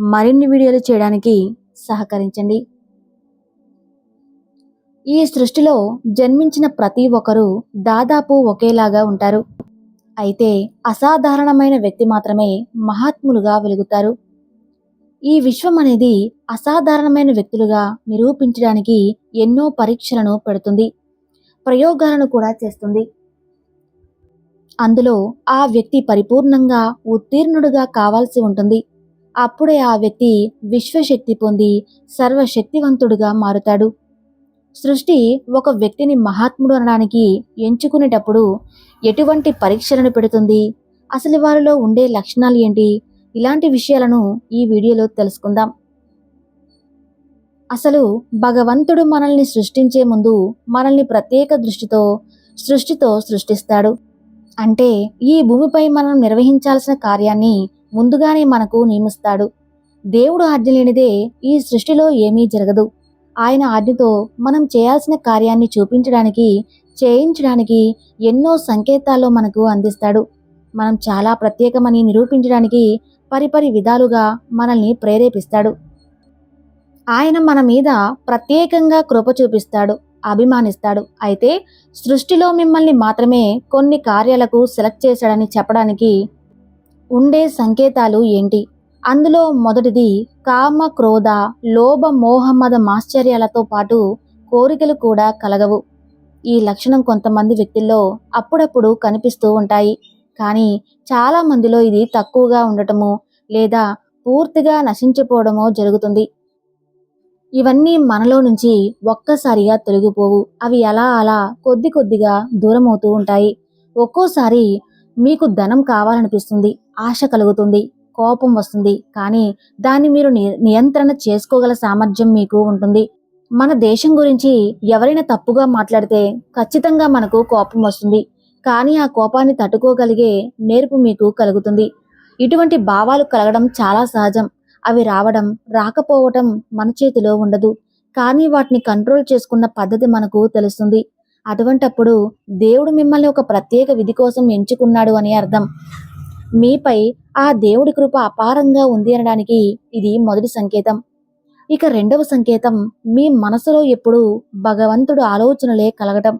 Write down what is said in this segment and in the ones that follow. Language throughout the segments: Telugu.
మరిన్ని వీడియోలు చేయడానికి సహకరించండి. ఈ సృష్టిలో జన్మించిన ప్రతి ఒక్కరూ దాదాపు ఒకేలాగా ఉంటారు. అయితే అసాధారణమైన వ్యక్తి మాత్రమే మహాత్ములుగా వెలుగుతారు. ఈ విశ్వం అనేది అసాధారణమైన వ్యక్తులుగా నిరూపించడానికి ఎన్నో పరీక్షలను పెడుతుంది ప్రయోగాలను కూడా చేస్తుంది. అందులో ఆ వ్యక్తి పరిపూర్ణంగా ఉత్తీర్ణుడుగా కావాల్సి ఉంటుంది. అప్పుడే ఆ వ్యక్తి విశ్వశక్తి పొంది సర్వశక్తివంతుడుగా మారుతాడు. సృష్టి ఒక వ్యక్తిని మహాత్ముడు అనడానికి ఎంచుకునేటప్పుడు ఎటువంటి పరీక్షలను పెడుతుంది? అసలు వారిలో ఉండే లక్షణాలు ఏంటి? ఇలాంటి విషయాలను ఈ వీడియోలో తెలుసుకుందాం. అసలు భగవంతుడు మనల్ని సృష్టించే ముందు మనల్ని ప్రత్యేక దృష్టితో సృష్టితో సృష్టిస్తాడు. అంటే ఈ భూమిపై మనం నిర్వహించాల్సిన కార్యాన్ని ముందుగానే మనకు నియమిస్తాడు. దేవుడు ఆజ్ఞ లేనిదే ఈ సృష్టిలో ఏమీ జరగదు. ఆయన ఆజ్ఞతో మనం చేయాల్సిన కార్యాన్ని చూపించడానికి చేయించడానికి ఎన్నో సంకేతాల్లో మనకు అందిస్తాడు. మనం చాలా ప్రత్యేకమని నిరూపించడానికి పరిపరి విధాలుగా మనల్ని ప్రేరేపిస్తాడు. ఆయన మన మీద ప్రత్యేకంగా కృప చూపిస్తాడు అభిమానిస్తాడు. అయితే సృష్టిలో మిమ్మల్ని మాత్రమే కొన్ని కార్యాలకు సెలెక్ట్ చేశాడని చెప్పడానికి ఉండే సంకేతాలు ఏంటి? అందులో మొదటిది కామ క్రోధ లోభ మోహమ్మద మాశ్చర్యాలతో పాటు కోరికలు కూడా కలగవు. ఈ లక్షణం కొంతమంది వ్యక్తుల్లో అప్పుడప్పుడు కనిపిస్తూ ఉంటాయి. కానీ చాలా మందిలో ఇది తక్కువగా ఉండటము లేదా పూర్తిగా నశించిపోవడమో జరుగుతుంది. ఇవన్నీ మనలో నుంచి ఒక్కసారిగా తొలగిపోవు. అవి అలా అలా కొద్ది కొద్దిగా దూరమవుతూ ఉంటాయి. ఒక్కోసారి మీకు ధనం కావాలనిపిస్తుంది. ఆశ కలుగుతుంది కోపం వస్తుంది. కానీ దాన్ని మీరు ని- నియంత్రణ చేసుకోగల సామర్థ్యం మీకు ఉంటుంది. మన దేశం గురించి ఎవరైనా తప్పుగా మాట్లాడితే ఖచ్చితంగా మనకు కోపం వస్తుంది. కానీ ఆ కోపాన్ని తట్టుకోగలిగే నేర్పు మీకు కలుగుతుంది. ఇటువంటి భావాలు కలగడం చాలా సహజం. అవి రావడం రాకపోవటం మన చేతిలో ఉండదు. కానీ వాటిని కంట్రోల్ చేసుకున్న పద్ధతి మనకు తెలుస్తుంది. అటువంటప్పుడు దేవుడు మిమ్మల్ని ఒక ప్రత్యేక విధి కోసం ఎంచుకున్నాడు అని అర్థం. మీపై ఆ దేవుడి కృప అపారంగా ఉంది అనడానికి ఇది మొదటి సంకేతం. ఇక రెండవ సంకేతం మీ మనసులో ఎప్పుడు భగవంతుడు ఆలోచనలే కలగటం.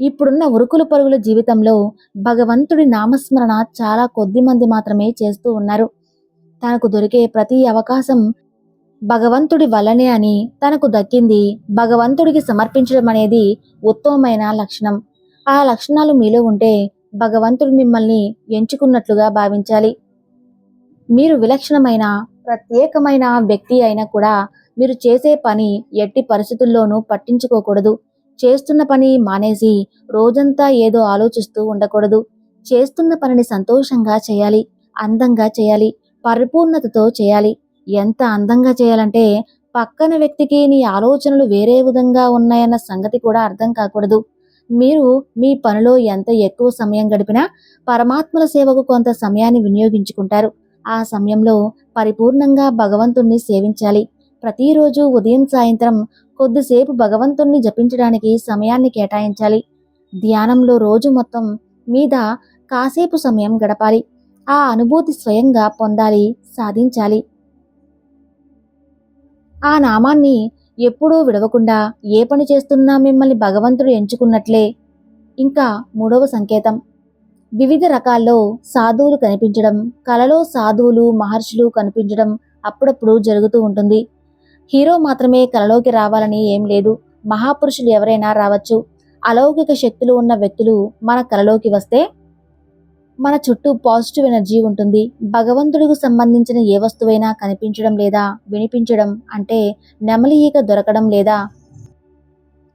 ఇప్పుడున్న ఉరుకులు పరుగుల జీవితంలో భగవంతుడి నామస్మరణ చాలా కొద్ది మంది మాత్రమే చేస్తూ ఉన్నారు. తనకు దొరికే ప్రతి అవకాశం భగవంతుడి వల్లనే అని తనకు దక్కింది భగవంతుడికి సమర్పించడం అనేది ఉత్తమమైన లక్షణం. ఆ లక్షణాలు మీలో ఉంటే భగవంతుడు మిమ్మల్ని ఎంచుకున్నట్లుగా భావించాలి. మీరు విలక్షణమైన ప్రత్యేకమైన వ్యక్తి అయినా కూడా మీరు చేసే పని ఎట్టి పరిస్థితుల్లోనూ పట్టించుకోకూడదు. చేస్తున్న పని మానేసి రోజంతా ఏదో ఆలోచిస్తూ ఉండకూడదు. చేస్తున్న పనిని సంతోషంగా చేయాలి అందంగా చేయాలి పరిపూర్ణతతో చేయాలి. ఎంత అందంగా చేయాలంటే పక్కన వ్యక్తికి నీ ఆలోచనలు వేరే విధంగా ఉన్నాయన్న సంగతి కూడా అర్థం కాకూడదు. మీరు మీ పనిలో ఎంత ఎక్కువ సమయం గడిపినా పరమాత్మల సేవకు కొంత సమయాన్ని వినియోగించుకుంటారు. ఆ సమయంలో పరిపూర్ణంగా భగవంతుణ్ణి సేవించాలి. ప్రతిరోజు ఉదయం సాయంత్రం కొద్దిసేపు భగవంతుణ్ణి జపించడానికి సమయాన్ని కేటాయించాలి. ధ్యానంలో రోజు మొత్తం మీద కాసేపు సమయం గడపాలి. ఆ అనుభూతి స్వయంగా పొందాలి సాధించాలి. ఆ నామాన్ని ఎప్పుడూ విడవకుండా ఏ పని చేస్తున్నా మిమ్మల్ని భగవంతుడు ఎంచుకున్నట్లే. ఇంకా మూడవ సంకేతం. వివిధ రకాల్లో సాధువులు కనిపించడం కలలో సాధువులు మహర్షులు కనిపించడం అప్పుడప్పుడు జరుగుతూ ఉంటుంది. హీరో మాత్రమే కలలోకి రావాలని ఏం లేదు. మహాపురుషులు ఎవరైనా రావచ్చు. అలౌకిక శక్తులు ఉన్న వ్యక్తులు మన కలలోకి వస్తే మన చుట్టూ పాజిటివ్ ఎనర్జీ ఉంటుంది. భగవంతుడికి సంబంధించిన ఏ వస్తువైనా కనిపించడం లేదా వినిపించడం అంటే నెమలి ఈక దొరకడం లేదా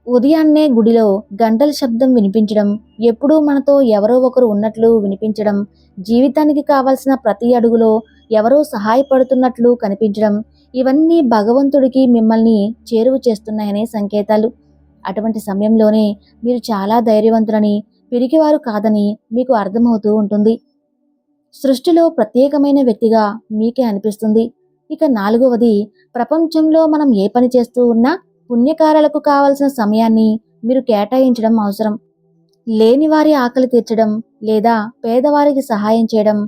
ఉదయాన్నే గుడిలో గంటల శబ్దం వినిపించడం ఎప్పుడూ మనతో ఎవరో ఒకరు ఉన్నట్లు వినిపించడం జీవితానికి కావాల్సిన ప్రతి అడుగులో ఎవరో సహాయపడుతున్నట్లు కనిపించడం ఇవన్నీ భగవంతుడికి మిమ్మల్ని చేరువ చేస్తున్నాయనే సంకేతాలు. అటువంటి సమయంలోనే మీరు చాలా ధైర్యవంతులని పిరికివారు కాదని మీకు అర్థమవుతూ ఉంటుంది. సృష్టిలో ప్రత్యేకమైన వ్యక్తిగా మీకే అనిపిస్తుంది. ఇక నాలుగవది ప్రపంచంలో మనం ఏ పని చేస్తూ ఉన్నా పుణ్యకారాలకు కావలసిన సమయాన్ని మీరు కేటాయించడం అవసరం. లేని వారి ఆకలి తీర్చడం లేదా పేదవారికి సహాయం చేయడం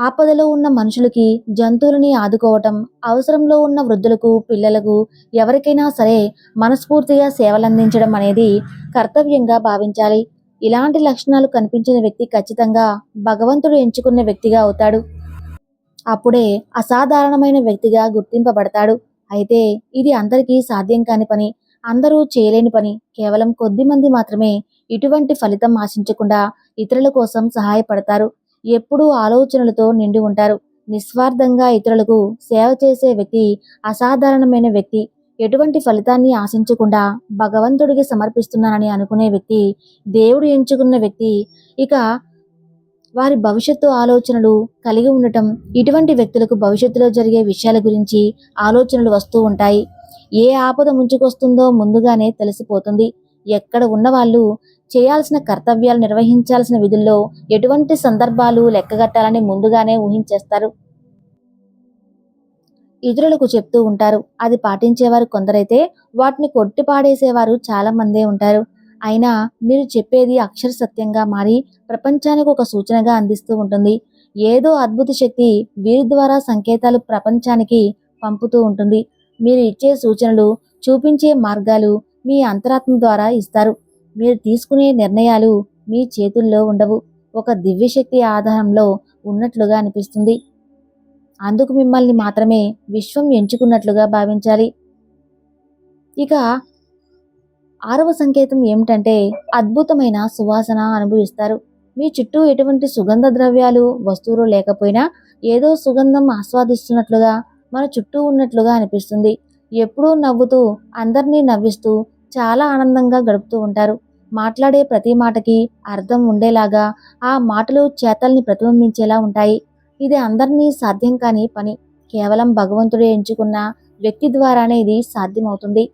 ఆపదలో ఉన్న మనుషులకి జంతువులని ఆదుకోవటం అవసరంలో ఉన్న వృద్ధులకు పిల్లలకు ఎవరికైనా సరే మనస్ఫూర్తిగా సేవలందించడం అనేది కర్తవ్యంగా భావించాలి. ఇలాంటి లక్షణాలు కనిపించిన వ్యక్తి ఖచ్చితంగా భగవంతుడు ఎంచుకున్న వ్యక్తిగా అవుతాడు. అప్పుడే అసాధారణమైన వ్యక్తిగా గుర్తింపబడతాడు. అయితే ఇది అందరికీ సాధ్యం కాని పని అందరూ చేయలేని పని. కేవలం కొద్ది మంది మాత్రమే ఇటువంటి ఫలితం ఆశించకుండా ఇతరుల కోసం సహాయపడతారు. ఎప్పుడూ ఆలోచనలతో నిండి ఉంటారు. నిస్వార్థంగా ఇతరులకు సేవ చేసే వ్యక్తి అసాధారణమైన వ్యక్తి. ఎటువంటి ఫలితాన్ని ఆశించకుండా భగవంతుడికి సమర్పిస్తున్నానని అనుకునే వ్యక్తి దేవుడు ఎంచుకున్న వ్యక్తి ఇక వారి భవిష్యత్తు ఆలోచనలు కలిగి ఉండటం ఇటువంటి వ్యక్తులకు భవిష్యత్తులో జరిగే విషయాల గురించి ఆలోచనలు వస్తూ ఉంటాయి. ఏ ఆపద ముంచుకొస్తుందో ముందుగానే తెలిసిపోతుంది. ఎక్కడ ఉన్నవాళ్ళు చేయాల్సిన కర్తవ్యాలు నిర్వహించాల్సిన విధుల్లో ఎటువంటి సందర్భాలు లెక్కగట్టాలని ముందుగానే ఊహించేస్తారు. ఇతరులకు చెప్తూ ఉంటారు. అది పాటించేవారు కొందరైతే వాటిని కొట్టిపాడేసేవారు చాలా మందే ఉంటారు. అయినా మీరు చెప్పేది అక్షర సత్యంగా మారి ప్రపంచానికి ఒక సూచనగా అందిస్తూ ఉంటుంది. ఏదో అద్భుత శక్తి వీరి ద్వారా సంకేతాలు ప్రపంచానికి పంపుతూ ఉంటుంది. మీరు ఇచ్చే సూచనలు చూపించే మార్గాలు మీ అంతరాత్మ ద్వారా ఇస్తారు. మీరు తీసుకునే నిర్ణయాలు మీ చేతుల్లో ఉండవు. ఒక దివ్యశక్తి ఆధారంలో ఉన్నట్లుగా అనిపిస్తుంది. అందుకు మిమ్మల్ని మాత్రమే విశ్వం ఎంచుకున్నట్లుగా భావించాలి. ఇక ఆరవ సంకేతం ఏమిటంటే అద్భుతమైన సువాసన అనుభవిస్తారు. మీ చుట్టూ ఎటువంటి సుగంధ ద్రవ్యాలు వస్తువులు లేకపోయినా ఏదో సుగంధం ఆస్వాదిస్తున్నట్లుగా మన చుట్టూ ఉన్నట్లుగా అనిపిస్తుంది. ఎప్పుడూ నవ్వుతూ అందరినీ నవ్విస్తూ చాలా ఆనందంగా గడుపుతూ ఉంటారు. మాట్లాడే ప్రతి మాటకి అర్థం ఉండేలాగా ఆ మాటలు చేతల్ని ప్రతిబింబించేలా ఉంటాయి. ఇది అందరినీ సాధ్యం కాని పని. కేవలం భగవంతుడే ఎంచుకున్న వ్యక్తి ద్వారానే ఇది సాధ్యమవుతుంది.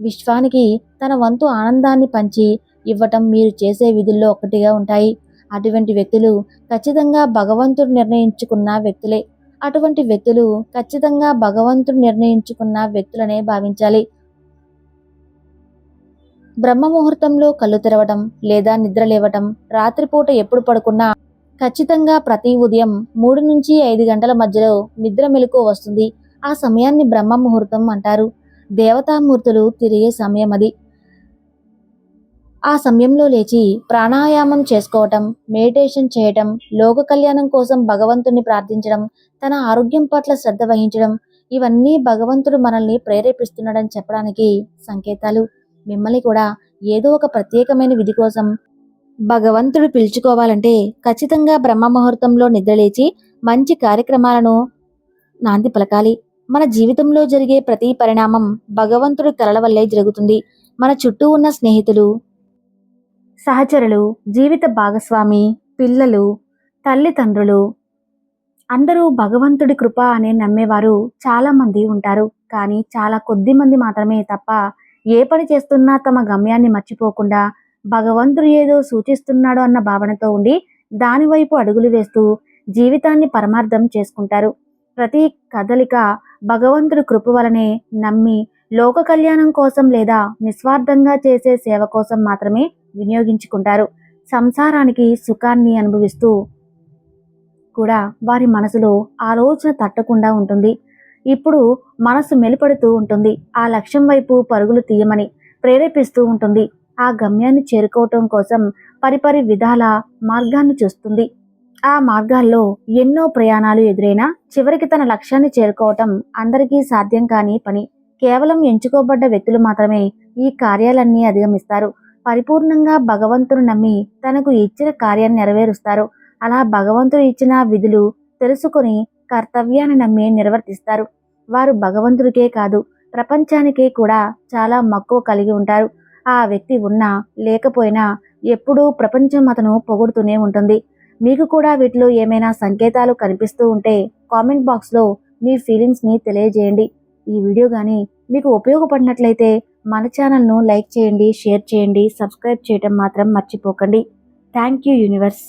విశ్వానికి తన వంతు ఆనందాన్ని పంచి ఇవ్వటం మీరు చేసే విధుల్లో ఒకటిగా ఉంటాయి. అటువంటి వ్యక్తులు ఖచ్చితంగా భగవంతుడు నిర్ణయించుకున్న వ్యక్తులే. అటువంటి వ్యక్తులు ఖచ్చితంగా భగవంతుడు నిర్ణయించుకున్న వ్యక్తులనే భావించాలి. బ్రహ్మ ముహూర్తంలో కళ్ళు తెరవటం లేదా నిద్ర లేవటం రాత్రిపూట ఎప్పుడు పడుకున్నా ఖచ్చితంగా ప్రతి ఉదయం మూడు నుంచి ఐదు గంటల మధ్యలో నిద్ర మెలకు వస్తుంది. ఆ సమయాన్ని బ్రహ్మ ముహూర్తం అంటారు. దేవతామూర్తులు తిరిగే సమయం అది. ఆ సమయంలో లేచి ప్రాణాయామం చేసుకోవటం మెడిటేషన్ చేయటం లోక కళ్యాణం కోసం భగవంతుని ప్రార్థించడం తన ఆరోగ్యం పట్ల శ్రద్ధ వహించడం ఇవన్నీ భగవంతుడు మనల్ని ప్రేరేపిస్తున్నాడని చెప్పడానికి సంకేతాలు. మిమ్మల్ని కూడా ఏదో ఒక ప్రత్యేకమైన విధి కోసం భగవంతుడు పిలుచుకోవాలంటే ఖచ్చితంగా బ్రహ్మ ముహూర్తంలో నిద్రలేచి మంచి కార్యక్రమాలను నాంది పలకాలి. మన జీవితంలో జరిగే ప్రతి పరిణామం భగవంతుడి కలల వల్లే జరుగుతుంది. మన చుట్టూ ఉన్న స్నేహితులు సహచరులు జీవిత భాగస్వామి పిల్లలు తల్లిదండ్రులు. అందరూ భగవంతుడి కృప అనే నమ్మేవారు చాలామంది ఉంటారు. కానీ చాలా కొద్ది మంది మాత్రమే తప్ప ఏ పని చేస్తున్నా తమ గమ్యాన్ని మర్చిపోకుండా భగవంతుడు ఏదో సూచిస్తున్నాడు అన్న భావనతో ఉండి దానివైపు అడుగులు వేస్తూ జీవితాన్ని పరమార్థం చేసుకుంటారు. ప్రతి కదలిక భగవంతుడి కృప వలనే నమ్మి లోక కళ్యాణం కోసం లేదా నిస్వార్థంగా చేసే సేవ కోసం మాత్రమే వినియోగించుకుంటారు. సంసారానికి సుఖాన్ని అనుభవిస్తూ కూడా వారి మనసులో ఆలోచన తట్టకుండా ఉంటుంది. ఇప్పుడు మనసు మెలిపడుతూ ఉంటుంది. ఆ లక్ష్యం వైపు పరుగులు తీయమని ప్రేరేపిస్తూ ఉంటుంది. ఆ గమ్యాన్ని చేరుకోవటం కోసం పరిపరి విధాల మార్గాన్ని చూస్తుంది. ఆ మార్గాల్లో ఎన్నో ప్రయాణాలు ఎదురైనా చివరికి తన లక్ష్యాన్ని చేరుకోవటం అందరికీ సాధ్యం కాని పని. కేవలం ఎంచుకోబడ్డ వ్యక్తులు మాత్రమే ఈ కార్యాలన్నీ అధిగమిస్తారు. పరిపూర్ణంగా భగవంతుడు నమ్మి తనకు ఇచ్చిన కార్యాన్ని నెరవేరుస్తారు. అలా భగవంతుడు ఇచ్చిన విధులు తెలుసుకొని కర్తవ్యాన్ని నమ్మి నిర్వర్తిస్తారు. వారు భగవంతుడికే కాదు ప్రపంచానికే కూడా చాలా మక్కువ కలిగి ఉంటారు. ఆ వ్యక్తి ఉన్నా లేకపోయినా ఎప్పుడూ ప్రపంచం అతను పొగుడుతూనే ఉంటుంది. మీకు కూడా వీటిలో ఏమైనా సంకేతాలు కనిపిస్తూ ఉంటే కామెంట్ బాక్స్లో మీ ఫీలింగ్స్ని తెలియజేయండి. ఈ వీడియో కానీ మీకు ఉపయోగపడినట్లయితే మన ఛానల్ను లైక్ చేయండి షేర్ చేయండి సబ్స్క్రైబ్ చేయటం మాత్రం మర్చిపోకండి. Thank you universe.